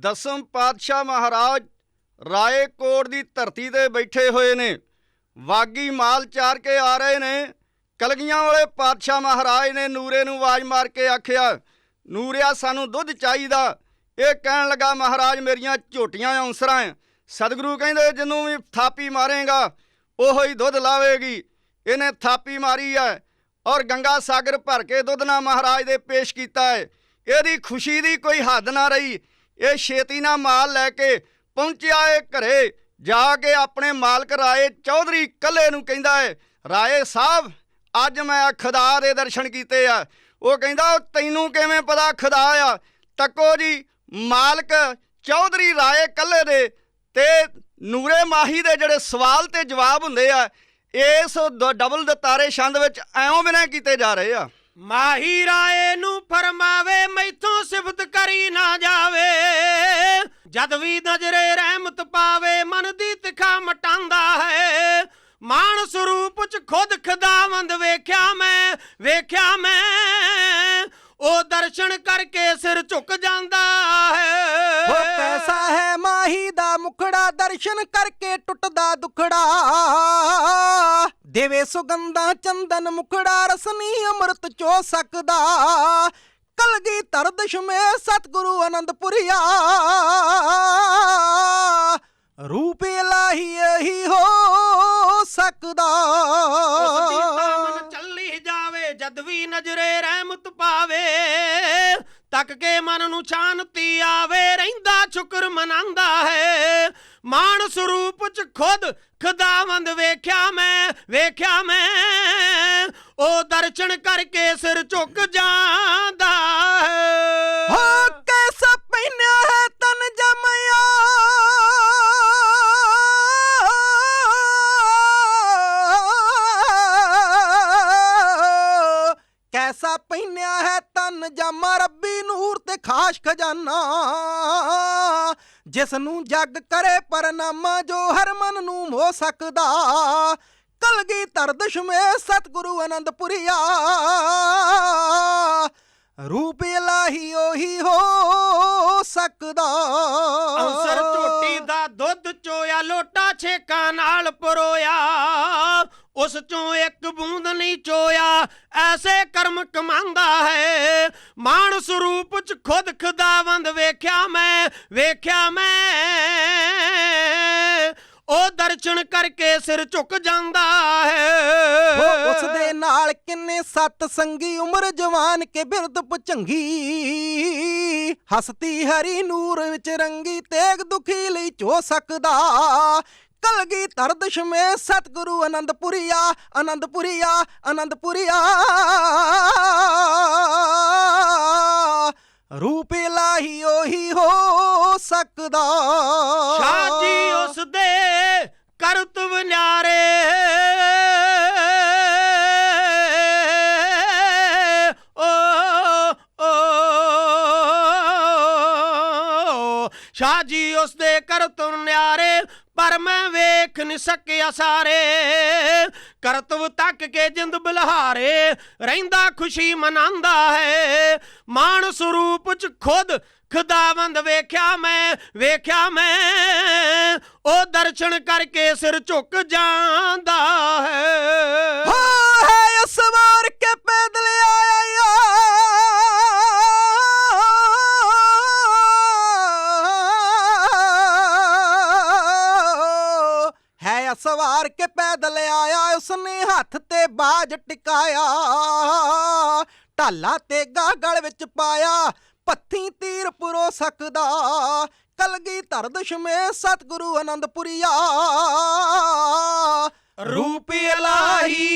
ਦਸਮ ਪਾਤਸ਼ਾਹ ਮਹਾਰਾਜ ਰਾਏਕੋਟ ਦੀ ਧਰਤੀ ਤੇ ਬੈਠੇ ਹੋਏ ਨੇ। ਵਾਗੀ ਮਾਲ ਚਾਰ ਕੇ ਆ ਰਹੇ ਨੇ। ਕਲਗੀਆਂ ਵਾਲੇ ਪਾਤਸ਼ਾਹ ਮਹਾਰਾਜ ਨੇ ਨੂਰੇ ਨੂੰ ਆਵਾਜ਼ ਮਾਰ ਕੇ ਆਖਿਆ, ਨੂਰਿਆ, ਸਾਨੂੰ ਦੁੱਧ ਚਾਹੀਦਾ। ਇਹ ਕਹਿਣ ਲੱਗਾ, ਮਹਾਰਾਜ, ਮੇਰੀਆਂ ਝੋਟੀਆਂ ਔਂਸਰਾਂ ਐ। ਸਤਿਗੁਰੂ ਕਹਿੰਦੇ, ਜਿਹਨੂੰ ਵੀ ਥਾਪੀ ਮਾਰੇਗਾ, ਉਹੋ ਹੀ ਦੁੱਧ ਲਾਵੇਗੀ। ਇਹਨੇ ਥਾਪੀ ਮਾਰੀ ਹੈ ਔਰ ਗੰਗਾ ਸਾਗਰ ਭਰ ਕੇ ਦੁੱਧ ਨਾ ਮਹਾਰਾਜ ਦੇ ਪੇਸ਼ ਕੀਤਾ ਹੈ ਇਹਦੀ ਖੁਸ਼ੀ ਦੀ ਕੋਈ ਹੱਦ ਨਾ ਰਹੀ। ਇਹ ਛੇਤੀ ਨਾਲ ਮਾਲ ਲੈ ਕੇ ਪਹੁੰਚਿਆ ਏ ਘਰੇ। ਜਾ ਕੇ ਆਪਣੇ ਮਾਲਕ ਰਾਏ ਚੌਧਰੀ ਕੱਲੇ ਨੂੰ ਕਹਿੰਦਾ ਏ, ਰਾਏ ਸਾਹਿਬ, ਅੱਜ ਮੈਂ ਖੁਦਾ ਦੇ ਦਰਸ਼ਨ ਕੀਤੇ ਆ। ਉਹ ਕਹਿੰਦਾ, ਤੈਨੂੰ ਕਿਵੇਂ ਪਤਾ ਖੁਦਾ ਆ? ਤੱਕੋ ਜੀ, ਮਾਲਕ ਚੌਧਰੀ ਰਾਏ ਕੱਲੇ ਦੇ ਤੇ ਨੂਰੇ ਮਾਹੀ ਦੇ ਜਿਹੜੇ ਸਵਾਲ ਤੇ ਜਵਾਬ ਹੁੰਦੇ ਆ, ਇਸ ਦ- ਡਬਲ ਦਤਾਰੇ ਛੰਦ ਵਿੱਚ ਐਉਂ ਬਿਨਾਂ ਕੀਤੇ ਜਾ ਰਹੇ ਆ। ਮਾਹੀ ਰਾਏ ਨੂੰ ਫਰਮਾਵੇ, ਮੈਥੋਂ ਸਿਫਤ ਕਰੀ ਨਾ ਜਾ। ਜਦ ਵੀ ਨਜ਼ਰੇ ਰਹਿਮਤ ਪਾਵੇ, ਮਨ ਦੀ ਤਿਖਾ ਮਟਾਂਦਾ ਹੈ। ਮਾਨ ਸਰੂਪ ਚ ਖੁਦ ਖੁਦਾਵੰਦ ਵੇਖਿਆ ਮੈਂ ਵੇਖਿਆ ਮੈਂ। ਉਹ ਦਰਸ਼ਨ ਕਰਕੇ ਸਿਰ ਝੁਕ ਜਾਂਦਾ ਹੈ। ਹੋ ਕੈਸਾ ਹੈ ਮਾਹੀ ਦਾ ਮੁਖੜਾ, ਦਰਸ਼ਨ ਕਰਕੇ ਟੁੱਟਦਾ ਦੁਖੜਾ। ਦੇਵੇ ਸੁਗੰਧਾ ਚੰਦਨ ਮੁਖੜਾ, ਰਸਨੀ ਅੰਮ੍ਰਿਤ ਚੋ ਸਕਦਾ। ਕਲਗੀ ਧਰ ਦਸ਼ਮੇ ਸਤਿਗੁਰੂ ਅਨੰਦਪੁਰੀਆ। ਰੂਪ ਇਲਾਹੀ ਇਹੀ ਹੋ ਸਕਦਾ। ਉਸ ਚੱਲੀ ਜਾਵੇ, ਜਦ ਵੀ ਨਜ਼ਰੇ ਰਹਿਮਤ ਪਾਵੇ, ਤੱਕ ਕੇ ਮਨ ਨੂੰ ਸ਼ਾਂਤੀ ਆਵੇ, ਰਹਿੰਦਾ ਸ਼ੁਕਰ ਮਨਾਂਦਾ ਹੈ। ਮਾਨ ਸਰੂਪ ਚ ਖੁਦ ਖਦਾਵੰਦ ਵੇਖਿਆ ਮੈਂ ਵੇਖਿਆ ਮੈਂ, ਉਹ ਦਰਸ਼ਨ ਕਰਕੇ ਸਿਰ ਝੁਕ ਜਾਂਦਾ ਕੈਸਾ ਪਹਿਨਿਆ ਹੈ ਤਨ ਜਾਮਾ ਰੱਬੀ ਨੂਰ ਤੇ ਖਾਸ ਖਜ਼ਾਨਾ। ਜਿਸ ਨੂੰ ਜਗ ਕਰੇ ਪਰਨਾਮਾ, ਜੋ ਹਰ ਮਨ ਨੂੰ ਮੋ ਸਕਦਾ। ਕਲਗੀ ਧਰ ਦਸ਼ਮੇ ਸਤਿਗੁਰੂ ਅਨੰਦਪੁਰੀਆ। ਰੂਪ ਇਲਾਹੀ ਉਹੀ ਹੋ ਸਕਦਾ। ਅਵਸਰ ਝੋਟੀ ਦਾ ਦੁੱਧ ਚੋਇਆ, ਲੋਟਾ ਛੇਕਾਂ ਨਾਲ ਪਰੋਇਆ। ਉਸ ਚੋਂ ਇੱਕ ਬੂੰਦ ਨਹੀਂ ਚੋਇਆ, ਐਸੇ ਕਰਮ ਕਮਾਂਦਾ ਹੈ। ਮਾਨ ਸਰੂਪ ਚ ਖੁਦ ਖੁਦਾਵੰਦ ਵੇਖਿਆ ਮੈਂ ਵੇਖਿਆ ਮੈਂ। ਉਹ ਦਰਸ਼ਨ ਕਰਕੇ ਸਿਰ ਝੁਕ ਜਾਂਦਾ ਹੈ। ਹੋ, ਉਸ ਦੇ ਨਾਲ ਕਿੰਨੇ ਸਤ ਸੰਗੀ ਉਮਰ ਜਵਾਨ ਕੇ ਬਿਰਦ ਪੁਚੰਗੀ ਹਸਤੀ ਹਰੀ ਨੂਰ ਵਿੱਚ ਰੰਗੀ ਤੇਗ ਦੁਖੀ ਲਈ ਚੋ ਸਕਦਾ। ਕਲਗੀ ਧਰ ਦਸ਼ਮੇ ਸਤਿਗੁਰੂ ਅਨੰਦਪੁਰੀਆ ਅਨੰਦਪੁਰੀਆ ਅਨੰਦਪੁਰੀਆ। ਰੂਪ ਲਾਹੀ ਉਹੀ ਹੋ ਸਕਦਾ। ਸ਼ਾਹ ਜੀ ਉਸ ਦੇ ਕਰਤਵ ਨਿਆਰੇ। ਓ ਓ ਸ਼ਾਹ ਜੀ ਉਸ ਦੇ ਕਰਤਵ ਨਿਆਰੇ। ਪਰ ਮੈਂ ਵੇਖ ਨ ਸਕਿਆ ਸਾਰੇ। ਕਰਤਵ ਤੱਕ ਕੇ ਜਿੰਦ ਬਲਹਾਰੇ, ਰਹਿੰਦਾ ਖੁਸ਼ੀ ਮਨਾਉਂਦਾ ਹੈ। ਮਾਨ ਸਰੂਪ ਚ ਖੁਦ ਖੁਦਾਵੰਦ ਵੇਖਿਆ ਮੈਂ ਵੇਖਿਆ ਮੈਂ। ਉਹ ਦਰਸ਼ਨ ਕਰਕੇ ਸਿਰ ਝੁਕ ਜਾਂਦਾ ਹੈ ਸਵਾਰ ਕੇ ਪੈਦਲ ਆਇਆ, ਉਸਨੇ ਹੱਥ ਤੇ ਬਾਜ ਟਿਕਾਇਆ। ਢਾਲਾ ਤੇ ਗਾਗਲ ਵਿੱਚ ਪਾਇਆ, ਪੱਥੀ ਤੀਰ ਪੁਰੋ ਸਕਦਾ। ਕਲਗੀ ਧਰ ਦਸ਼ਮੇ ਸਤਿਗੁਰੂ ਅਨੰਦਪੁਰੀਆ। ਰੂਪ ਇਲਾਹੀ